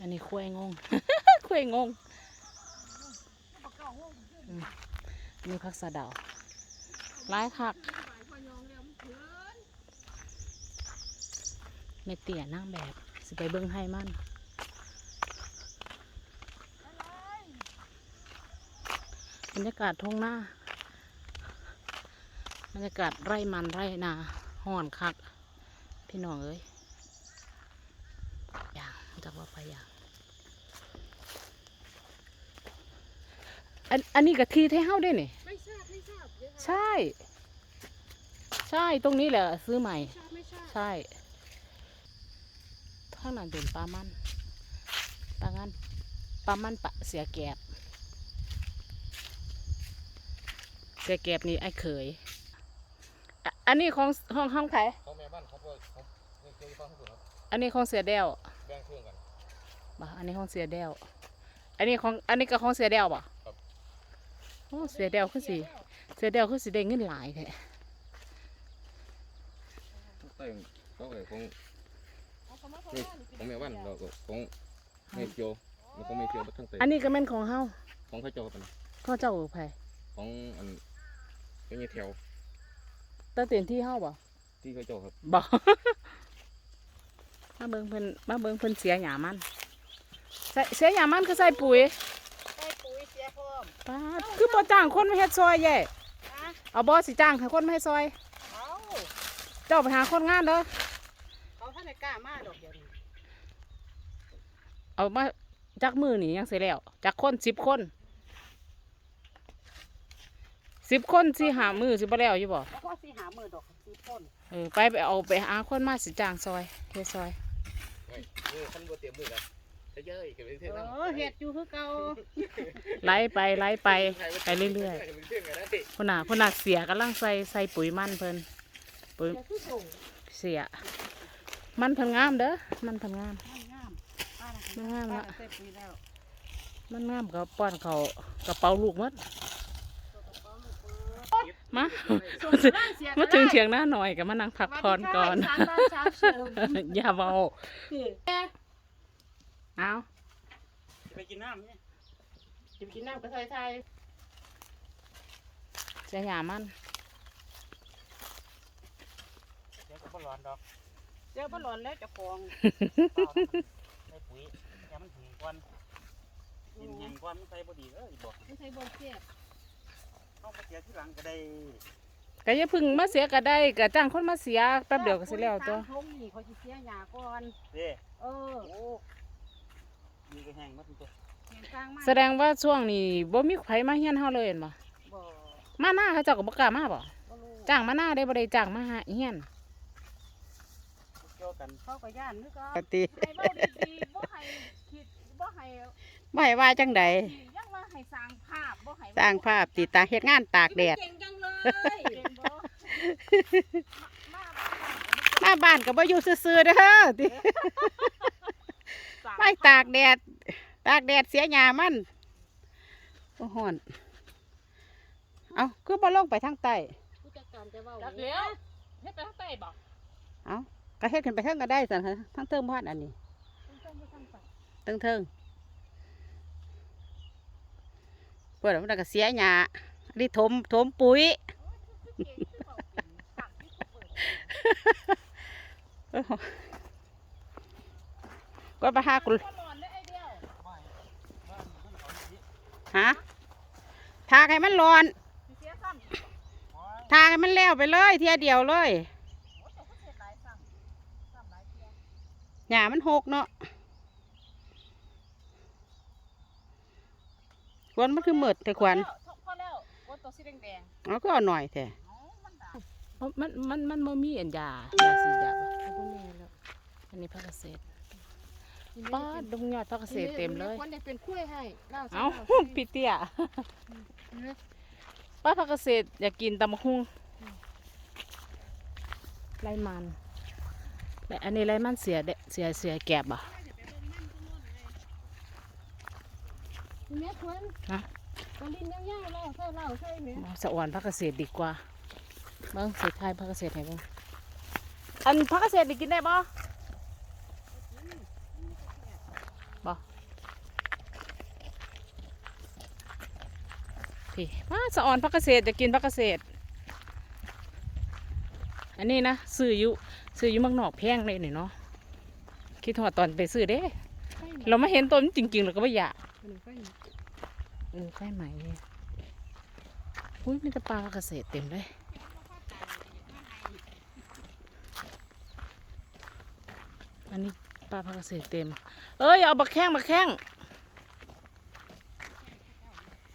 อันนี้คุยงงคุยงงมอันนี้พักสะเดาวร้ายคักไม่เตี่ยนั่งแบบ สิไปเบิ้งให้มันบรรยากาศทงหน้า บรรยากาศไร่มันไร่นาห่อนคัก พี่น้องเอ้ย จากว่าไปอย่างอันอันนี้กะทีให้เฮาได้นี่ไม่ทราบไม่ทราบเดี๋ยวค่ะใช่ ใช่ตรงนี้แหละซื้อใหม่ไม่ทราบไม่ทราบใช่ข้างหลังเป็นปลามันปลางันปลามันปะเสียแกบ เสียแกบนี่ไอ้เขยอะอันนี้ของห้องห้องใครของแม่บ้านเขาบ่เขาไม่เคยฟังเขาครับ อันนี้ของเสียเดว แบ่งเครื่องกัน บ่อันนี้ของเสียเดวอันนี้ของ อันนี้ก็ของเสียเดวบ่ครับ โอ้เสียเดวคือสิ เสียเดวคือสิได้เงินหลายแท้ใต้เขาเอ่ยของเอาคำว่าเขานี่ว่าหรือของแม่บ้านเราก็ของแม่เกียวแล้วก็แม่เกียวมาทั้งเตยอันนี้ก็แม่นของเฮาของเข้าเจ้าเป็นข้าเจ้าไผของอันเป็นยี่แถวตาเต็นที่เฮาบ่ที่เข้าเจ้าครับบอก มาเบิ่งเพิ่นมาเบิ่งเพิ่นเสียหยามันใส่เสียหยามันคือใส่ปุ๋ยใส่ปุ๋ยเสียพร้อมปาดคือบ่จ้างคนมาเฮ็ดซอยแย่นะเอาบ่สิจ้างให้คนมาเฮ็ดซอย เอาเจ้าไปหาคนงานเด้อเขาท่านได้กล้ามาดอกเดียวนี้เอามาจักมือนี่ยังสิแล้วจักคน10คน10คนสิหามือสิบ่แล้วอยู่บ่ แล้วก็สิหามือดอกสีพ่น เออไปไปเอาไปหาคนมาสิจ้างซอยเฮ็ดซอย ไม่มือคันบ่เตรียมมือกันจะเยอะอีกเป็นเท่าเอนั้นอเห็ดอยู่คือเก่าไล่ไปไล่ไป ไปเรื่อยๆๆคนน่ะคนน่ะเสียกำลังใส่ใส่ปุ๋ยมันเพิ่นปุ๋ยเดี๋ยวคือส่งเสีย มันเพันงามเด้อ มันเพันงามมันงามป้าน่ะมันงามป้าละน่ะใส่ปุ๋ยแล้ว มันงามกับป้อนเขากระเป๋าลูกมัด ตัวกระเป๋าลูกเปิด มาส่งกระด้างเสียมาถึงเถียงหน้าหน่อยกับมานั่งพักผ่อนก่อนสวัสดีค่ะสามบ้านสามเชิงอย่าเบาเอาไปกินน้ำเนี่ยจะไปกินน้ำกระเทยไทยเสียหยามันเดี๋ยวก็บ่ร้อนดอกเจ้าบ้านหลอนแล้วเจะฟองเปล่านะใส่ปุ๋ยอย่ามันถึงก่อนกินแห้งก่อนมันใส่บ่ดีเอ้ยบอกไม่ใช่บ่เสียบ เข้ามาเสียที่หลังก็ได้ก็อย่าเพึ่งมาเสียก็ได้ก็จ้างคนมาเสียแป๊บเดียวก็สิแล้วตัวทงนี่เขาจะเสียหยาก่อน เด้เออโอ้ดีก็แห้งหมดตัวเห็นกลางมาแสดงว่าช่วงนี้บ่มีไผมาเฮียนเฮาเลยเห็นบ่บ่มาหน้าเขาเจ้าก็บ่กล้ามาบ่บ่รู้จ้างมาหน้าได้บ่ได้จ้างมาหาเฮียนเกี่ยวกันเขาก็ย่านนึกปก็กติให้เว้าดีๆบ่ให้คิดบ่ให้ บ่ให้ว่าจังใดยังมาให้สร้างภาพบ่ให้สร้างภาพติตาเฮ็ดงานตากแดดเก่งจังเลยเก่งบ่มามาบ้านก็บ่อยู่ซื่อๆเด้อติสร้างไม่ตากแดด ตากแดดเสียหญ้ามันโอ้ฮ้อนเอาคือบ่ลงไปทางใต้ผู้จัดการจะเว้าจักแล้วเฮ็ดไปทางใต้บ่เอาก็เฮ็ดขึ้นไปเทิงก็ได้สันค่ะทั้งเทิงบ้านอันนี้ต้องไปทางฝั่งเทิงเทิง พื่อนมันก็เสียหนาดิถมถมปุ๋ยก็ไปหากุลฮะทาให้มันร้อนทาให้มันแล้วไปเลย เทียเดียวเลยหนามันหกเนาะ ควนมันคือหมืดแต่ควันพอแล้วว่าตัวสีแดงเอาก็เอาหน่อยแต่ๆอ๋อมันมันมันมันมีอันยายาสีดาบอันนี้ผักเกษตรป้าดงยอดผักเกษตรเต็มเลยคนได้เป็นกล้วยให้เอาใส่พี่เตี้ยป้าผักเกษตรอยากกินตำหุ่งไรมันและอันนี้ไรมันเสียเสียเสียแกบอะ แฮะสะอ่อนพักเกษตรดีกว่าเบิ้งเสียทายพักเกษตรไหนบ้างอันพักเกษตรนี่กินได้บ่บ่พี่มาสะอ่อนพักเกษตรจะกินพักเกษตร อันนี้นะซื้ออยู่ซื้ออยู่มังนอกแพงเลยนี่เนาะคิดถอดตอนไปซื้อเด้ เราไม่เห็นต้นจริงๆเราก็ไม่อยาก เออใช่ไหมอุ้ยมีแต่ปลาพักเกษตรเต็มเลยอันนี้ปลาพักเกษตรเต็ม เอ้ยเอาบักแข้งบักแข้ง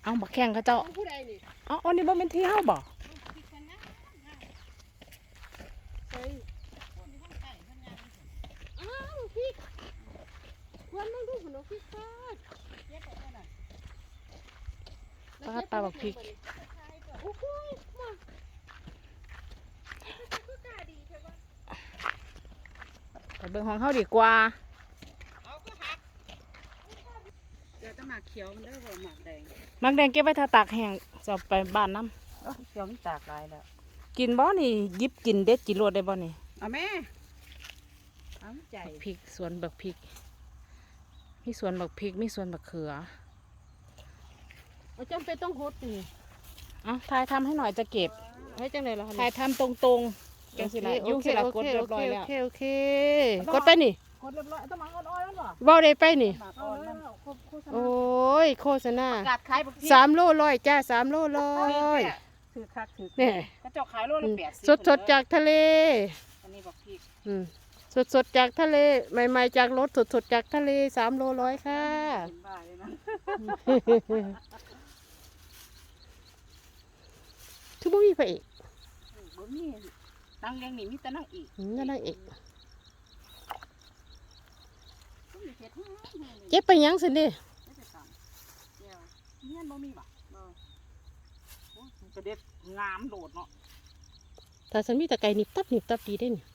เอาบักแข้งเขาเจ้าผู้ใดนี่เอาอันนี้บ่เป็นที่เฮาบ่อ้าวพี่ วันนึงดูขนมพี่ฟาดปลาปลาบักพริกโอ้โหมาไปเบิ่งของเฮาดีกว่าเดี๋ยวจะหมากเขียวมันได้บ่หมากแดงหมักแดงเก็บไว้ถ้าตากแห้งจะไปบ้านน้เอ้าเขียวมันตากลายแล้ว กินบ่นี่ยิบกินเด็ดกินรวดได้บ่นี่เอาแม่เอาใจพริกสวนบักพริก มีสวนบักพริก มีสวนบักเขือเอาจำเป็นต้องฮดนี่เอาทายทำให้หน่อยจะเก็บให้จังไดล่ะทายทำตรงๆจังสิละยุ่งสิละกดเรียบร้อยแล้วโอเคโอเคกดไปนี่กดเรียบร้อยต้องมาอ่อนๆแล้วบ่เว้าได้ไปนี่เอาแล้วโฆษณาโอ้ยโฆษณาประกาศขายบักพริกสามโลร้อยจ้าสามโลร้อยถือคักถือเนี่ยกระเจอกขายโลละแปดสิบสดสดๆจากทะเลอันนี้บักพริกอืม สดสดๆจากทะเล ใหม่ๆจากรถสดสดๆจากทะเลสามโลร้อยค่ะเป็นบ้าเลยนะคือบ่มีพระเอกบ่มีนางเลี้ยงนี่มีแต่นางเอกอืมนั่นนางเอกบ่มีเพชรแห้งๆเจ็บไปหยังสินี่ไม่ได้ตามเดี๋ยวเงี้ยบ่มีบ่บ่โอ้ยมันกระเด็ดงามโดดเนาะถ้าฉันมีตะไคร้นิบตับนิบตับดีได้นี่เขา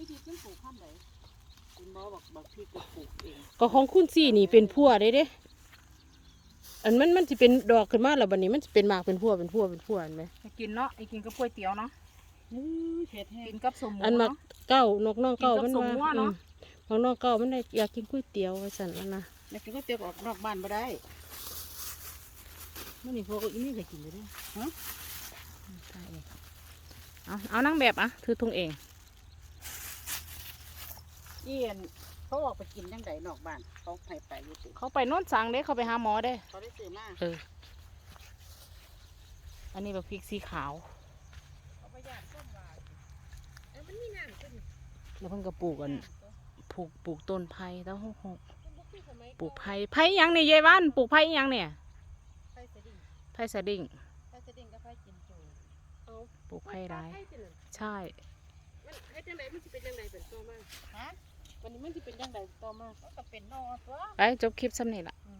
อีทีเพิ่นปลูกข้ามใดคุณบ่บักบักพริกก็ปลูกเองก็ของคุณสี่นี่เป็นพัวได้เด้ อันมันมันสิเป็นดอกขึ้นมาแล้วบัดนี้มันสิเป็นหมากเป็นพัวเป็นพัวเป็นพัวเห็นไหมไปกินเนาะไอ้กินกับก๋วยเตี๋ยวเนาะเผ็ดแห้งกินกับสมหมูอันมักเนาะ เก้านกน้องเก้ากินกับมันสมว่าหัวเนาะอืมของน้องเก้ามันได้อยากกินก๋วยเตี๋ยวว่าสั่นแล้วนะแล้วกินก๋วยเตี๋ยวออกนอกบ้านบ่ได้มื้อนี้พวกอีนี่เคยกินอยู่เด้ฮะใช่เอาเอานั่งแบบอะถือถุงเอง เอียนเขาออกไปกินยังไงนอกบ้าน เขาไปไปอยู่ติเขาไปโน่นสังเด้เขาไปหาหมอเด้ เขาได้ซื้อมาเออ อันนี้แบบพริกสีขาว เขาไปย่างส้มหวานเอ้ยมันมีน้ำขึ้นแล้วเพิ่นก็ปลูกกันปลูกปลูกต้นไผ่แล้วหกหกมันบ่คือสมัยปลูกไผ่ไผ่หยังเนี่ยยายบ้านปลูกไผ่หยังเนี่ยไฟสะดิ่งไผ่สะดิ่งไฟสะดิ่งกับไฟจินจูเอาปลูกไผ่ร้ายไฟจินใช่ มันเฮ็ดจังไดมันสิเป็นจังไดเป็นตัวมาฮะ วันนี้มันสิเป็นจังไดตัวมามันก็เป็นนอตัว ไปจบคลิปสำนี่ละ อืม